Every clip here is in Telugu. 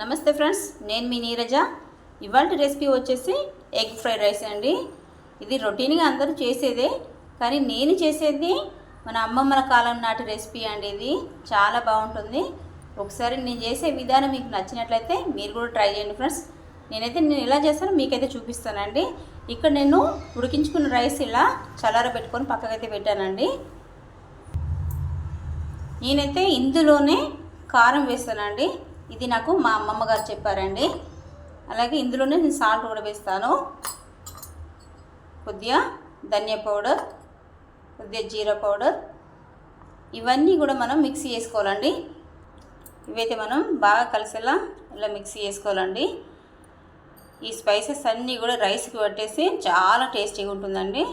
నమస్తే ఫ్రెండ్స్ నేను మీ నీరజ. ఇవాళ రెసిపీ వచ్చేసి ఎగ్ ఫ్రైడ్ రైస్ అండి. ఇది రొటీన్గా అందరూ చేసేదే కానీ నేను చేసేది మన అమ్మమ్మల కాలం నాటి రెసిపీ అండి ఇది. చాలా బాగుంటుంది. ఒకసారి నేను చేసే విధానం మీకు నచ్చినట్లయితే మీరు కూడా ట్రై చేయండి ఫ్రెండ్స్. నేనైతే నేను ఎలా చేస్తానో మీకైతే చూపిస్తానండి. ఇక్కడ నేను ఉడికించుకున్న రైస్ ఇలా చల్లార పెట్టుకొని పక్కకైతే పెట్టానండి. నేనైతే ఇందులోనే కారం వేస్తానండి. ఇది నాకు మా అమ్మమ్మ గారు చెప్పారండి. అలాగే ఇందులోనే నేను సాల్ట్ కూడా వేస్తాను. కొద్దిగా ధనియా పౌడర్ కొద్దిగా జీరా పౌడర్. ఇవన్నీ కూడా మనం మిక్సీ చేసుకోవాలండి. ఇవైతే మనం బాగా కలిసేలా ఇలా మిక్సీ చేసుకోవాలండి. ఈ స్పైసెస్ అన్నీ కూడా రైస్కి పట్టేసి చాలా టేస్టీగా ఉంటుందండి.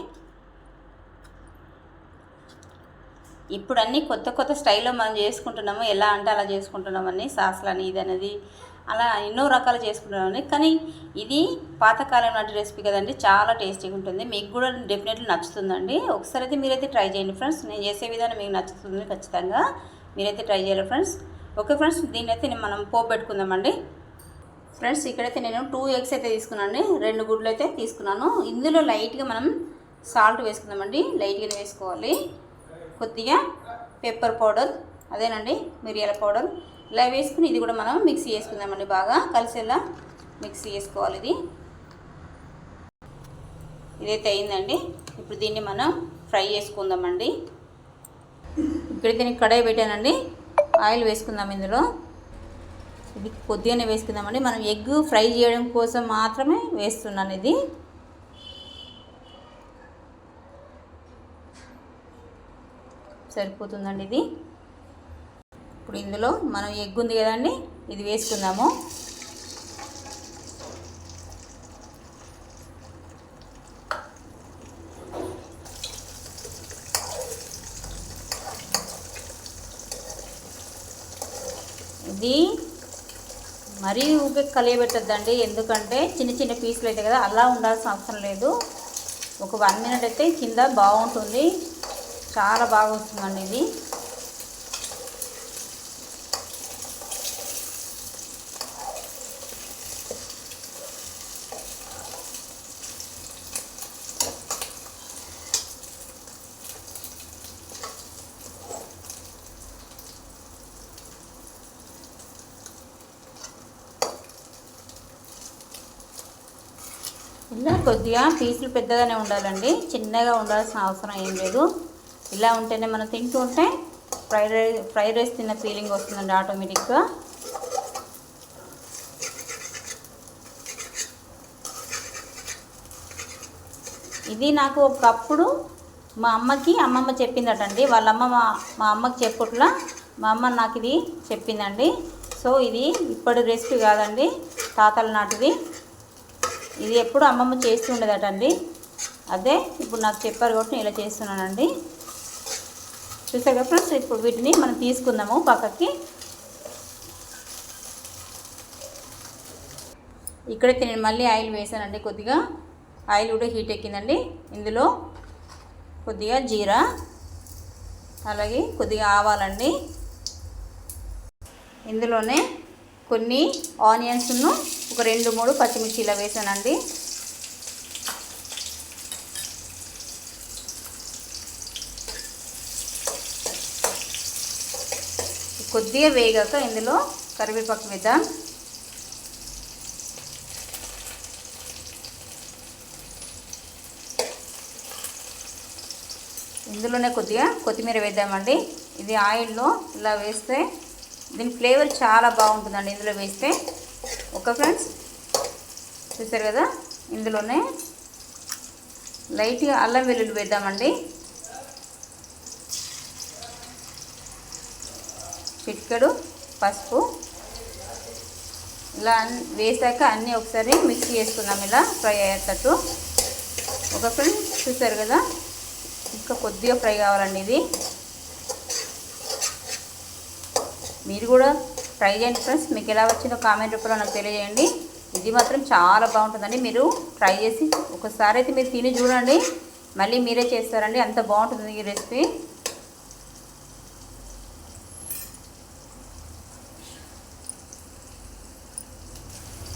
ఇప్పుడు అన్నీ కొత్త కొత్త స్టైల్లో మనం చేసుకుంటున్నాము. ఎలా అంటే అలా చేసుకుంటున్నామని సాసులని ఇది అనేది అలా ఎన్నో రకాలు చేసుకుంటున్నామని. కానీ ఇది పాతకాలం నాటి రెసిపీ కదండి చాలా టేస్టీగా ఉంటుంది. మీకు కూడా డెఫినెట్లీ నచ్చుతుందండి. ఒకసారి అయితే మీరైతే ట్రై చేయండి ఫ్రెండ్స్. నేను చేసే విధానం మీకు నచ్చుతుంది ఖచ్చితంగా. మీరైతే ట్రై చేయాలి ఫ్రెండ్స్. ఓకే ఫ్రెండ్స్ దీన్ని అయితే మనం పోపు పెట్టుకుందామండి. ఫ్రెండ్స్ ఇక్కడైతే నేను టూ ఎగ్స్ అయితే తీసుకున్నాను రెండు గుడ్లు అయితే తీసుకున్నాను. ఇందులో లైట్గా మనం సాల్ట్ వేసుకుందామండి. లైట్గా వేసుకోవాలి. కొద్దిగా పెప్పర్ పౌడర్ అదేనండి మిరియాల పౌడర్ ఇలా వేసుకుని ఇది కూడా మనం మిక్సీ చేసుకుందామండి బాగా. కలిసేలా మిక్సీ చేసుకోవాలి ఇది. ఇదైతే అయిందండి. ఇప్పుడు దీన్ని మనం ఫ్రై చేసుకుందామండి. ఇక్కడ దీనికి కడాయి పెట్టానండి. ఆయిల్ వేసుకుందాం ఇందులో. ఇది కొద్దిగానే వేసుకుందామండి. మనం ఎగ్ ఫ్రై చేయడం కోసం మాత్రమే వేస్తున్నాను ఇది. సరిపోతుందండి ఇది. ఇప్పుడు ఇందులో మనం ఎగ్ ఉంది కదండి ఇది వేసుకుందాము. ఇది మరీ ఊకే కలియబెట్టద్దండి ఎందుకంటే చిన్న చిన్న పీసులు అయితే కదా అలా ఉండాల్సిన అవసరం లేదు. ఒక వన్ మినిట్ అయితే కింద బాగుంటుంది. చాలా బాగా వస్తుందండి ఇది. ఇలా కొద్దిగా పీసులు పెద్దగానే ఉండాలండి. చిన్నగా ఉండాల్సిన అవసరం ఏం లేదు. ఇలా ఉంటేనే మనం తింటూ ఉంటే ఫ్రైడ్ రైస్ ఫ్రైడ్ రైస్ తిన్న ఫీలింగ్ వస్తుందండి ఆటోమేటిక్గా. ఇది నాకు ఒకప్పుడు మా అమ్మకి అమ్మమ్మ చెప్పిందటండి. వాళ్ళ అమ్మ మా మా అమ్మకి చెప్పుట్లా మా అమ్మ నాకు ఇది చెప్పిందండి. సో ఇది ఇప్పటి రెసిపీ కాదండి. తాతల నాటిది. ఇది ఎప్పుడు అమ్మమ్మ చేస్తుండేదటండి అదే ఇప్పుడు నాకు చెప్పారు కాబట్టి నేను ఇలా చేస్తున్నానండి. చూసారు కదా ఫ్రెండ్స్? ఇప్పుడు వీటిని మనం తీసుకుందాము పక్కకి. ఇక్కడైతే నేను మళ్ళీ ఆయిల్ వేసానండి కొద్దిగా. ఆయిల్ కూడా హీట్ ఎక్కిందండి. ఇందులో కొద్దిగా జీరా అలాగే కొద్దిగా ఆవాలండి. ఇందులోనే కొన్ని ఆనియన్స్ను ఒక రెండు మూడు పచ్చిమిర్చి ఇలా వేసానండి. కొద్దిగా వేగాక ఇందులో కరివేపాకు వేద్దాం. ఇందులోనే కొద్దిగా కొత్తిమీర వేద్దామండి. ఇది ఆయిల్లో ఇలా వేస్తే దీని ఫ్లేవర్ చాలా బాగుంటుందండి ఇందులో వేస్తే. ఓకే ఫ్రెండ్స్ చూసారు కదా? ఇందులోనే లైట్గా అల్లం వెల్లుల్లి వేద్దామండి. చిటికెడు పసుపు. ఇలా వేసాక అన్నీ ఒకసారి మిక్స్ చేసుకుందాం ఇలా ఫ్రై అయ్యేటట్టు. ఒక ఫ్రెండ్ చూసారు కదా ఇంకా కొద్దిగా ఫ్రై కావాలండి ఇది. మీరు కూడా ట్రై చేయండి ఫ్రెండ్స్. మీకు ఎలా వచ్చిందో కామెంట్ రూపంలో నాకు తెలియజేయండి. ఇది మాత్రం చాలా బాగుంటుందండి. మీరు ట్రై చేసి ఒకసారి అయితే మీరు తిని చూడండి. మళ్ళీ మీరే చేస్తారండి. అంత బాగుంటుంది ఈ రెసిపీ.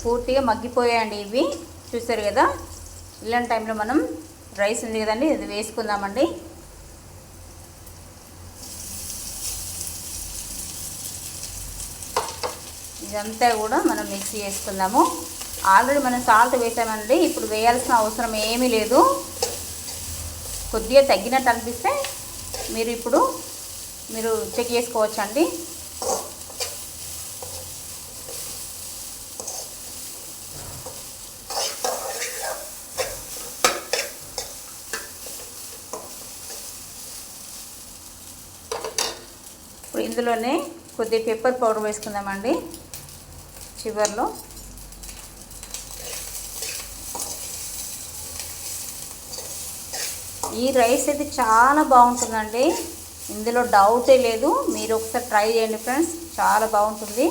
పూర్తిగా మగ్గిపోయాయండి ఇవి. చూసారు కదా? ఇలాంటి టైంలో మనం రైస్ ఉంది కదండి ఇది వేసుకుందామండి. ఇదంతా కూడా మనం మిక్సీ చేసుకుందాము. ఆల్రెడీ మనం సాల్ట్ వేసామండి ఇప్పుడు వేయాల్సిన అవసరం ఏమీ లేదు. కొద్దిగా తగ్గినట్టు అనిపిస్తే మీరు ఇప్పుడు మీరు చెక్ చేసుకోవచ్చండి. ఇందులోనే కొద్దిగా పెప్పర్ పౌడర్ వేసుకుందామండి. చివర్లో. ఈ రైస్ అయితే చాలా బాగుంటుందండి. ఇందులో డౌటే లేదు. మీరు ఒకసారి ట్రై చేయండి ఫ్రెండ్స్ చాలా బాగుంటుంది.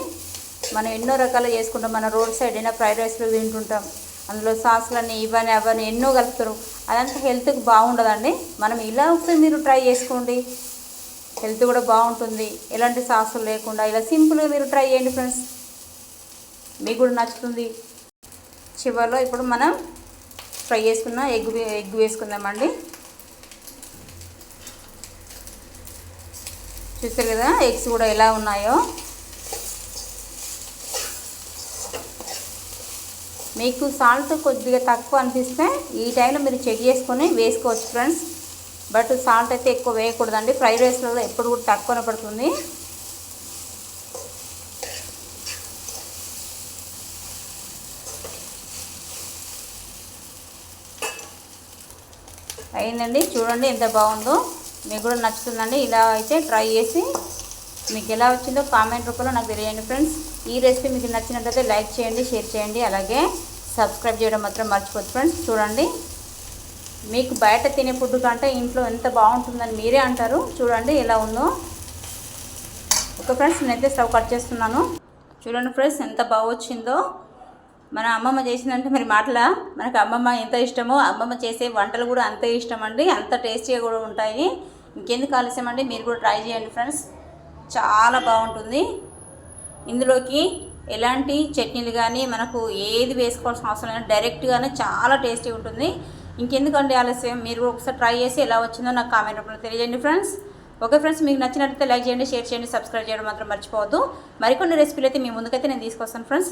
మనం ఎన్నో రకాలు చేసుకుంటాం. మన రోడ్ సైడ్ అయినా ఫ్రైడ్ రైస్లో తింటుంటాం. అందులో సాసులని ఇవన్నీ అవన్నీ ఎన్నో కలుపుతారు. అదంతా హెల్త్కి బాగుండదండి. మనం ఇలా ఒకసారి మీరు ట్రై చేసుకోండి. హెల్త్ కూడా బాగుంటుంది. ఎలాంటి సాసులు లేకుండా ఇలా సింపుల్గా మీరు ట్రై చేయండి ఫ్రెండ్స్. మీకు కూడా నచ్చుతుంది. చివరిలో ఇప్పుడు మనం ఫ్రై చేసుకున్న ఎగ్ ఎగ్ వేసుకుందామండి. చూస్తారు కదా ఎగ్స్ కూడా ఎలా ఉన్నాయో. మీకు సాల్ట్ కొద్దిగా తక్కువ అనిపిస్తే ఈ టైంలో మీరు చెక్ చేసుకొని వేసుకోవచ్చు ఫ్రెండ్స్. బట్ సాల్ట్ అయితే ఎక్కువ వేయకూడదండి. ఫ్రైడ్ రైస్లలో ఎప్పుడు కూడా తక్కువనే పడుతుంది. అయిందండి. చూడండి ఎంత బాగుందో. మీకు కూడా నచ్చుతుందండి. ఇలా అయితే ట్రై చేసి మీకు ఎలా వచ్చిందో కామెంట్ రూపంలో నాకు తెలియండి ఫ్రెండ్స్. ఈ రెసిపీ మీకు నచ్చినట్లయితే లైక్ చేయండి షేర్ చేయండి. అలాగే సబ్స్క్రైబ్ చేయడం మాత్రం మర్చిపోద్దు ఫ్రెండ్స్. చూడండి. మీకు బయట తినే ఫుడ్ కంటే ఇంట్లో ఎంత బాగుంటుందని మీరే అంటారు. చూడండి ఎలా ఉందో. ఒక ఫ్రెండ్స్ నేనైతే స్టవ్ కట్ చేస్తున్నాను. చూడండి ఫ్రెండ్స్ ఎంత బాగా వచ్చిందో. మన అమ్మమ్మ చేసిందంటే మరి మాటల? మనకు అమ్మమ్మ ఎంత ఇష్టమో అమ్మమ్మ చేసే వంటలు కూడా అంతే ఇష్టం అండి అంత టేస్టీగా కూడా ఉంటాయి. ఇంకెందుకు ఆలస్యం అండి? మీరు కూడా ట్రై చేయండి ఫ్రెండ్స్. చాలా బాగుంటుంది. ఇందులోకి ఎలాంటి చట్నీలు కానీ మనకు ఏది వేసుకోవాల్సిన అవసరం లేదు. డైరెక్ట్గానే చాలా టేస్టీ ఉంటుంది. ఇంకెందుకండి ఆలస్యం? మీరు ఒకసారి ట్రై చేసి ఎలా వచ్చిందో నాకు కామెంట్ రూపంలో తెలియజేయండి ఫ్రెండ్స్ ఓకే ఫ్రెండ్స్ మీకు నచ్చినట్లయితే లైక్ చేయండి షేర్ చేయండి సబ్స్క్రైబ్ చేయడం మాత్రం మర్చిపోవద్దు. మరికొన్ని రెసిపీలు అయితే మీ ముందుకైతే నేను తీసుకొస్తాను ఫ్రెండ్స్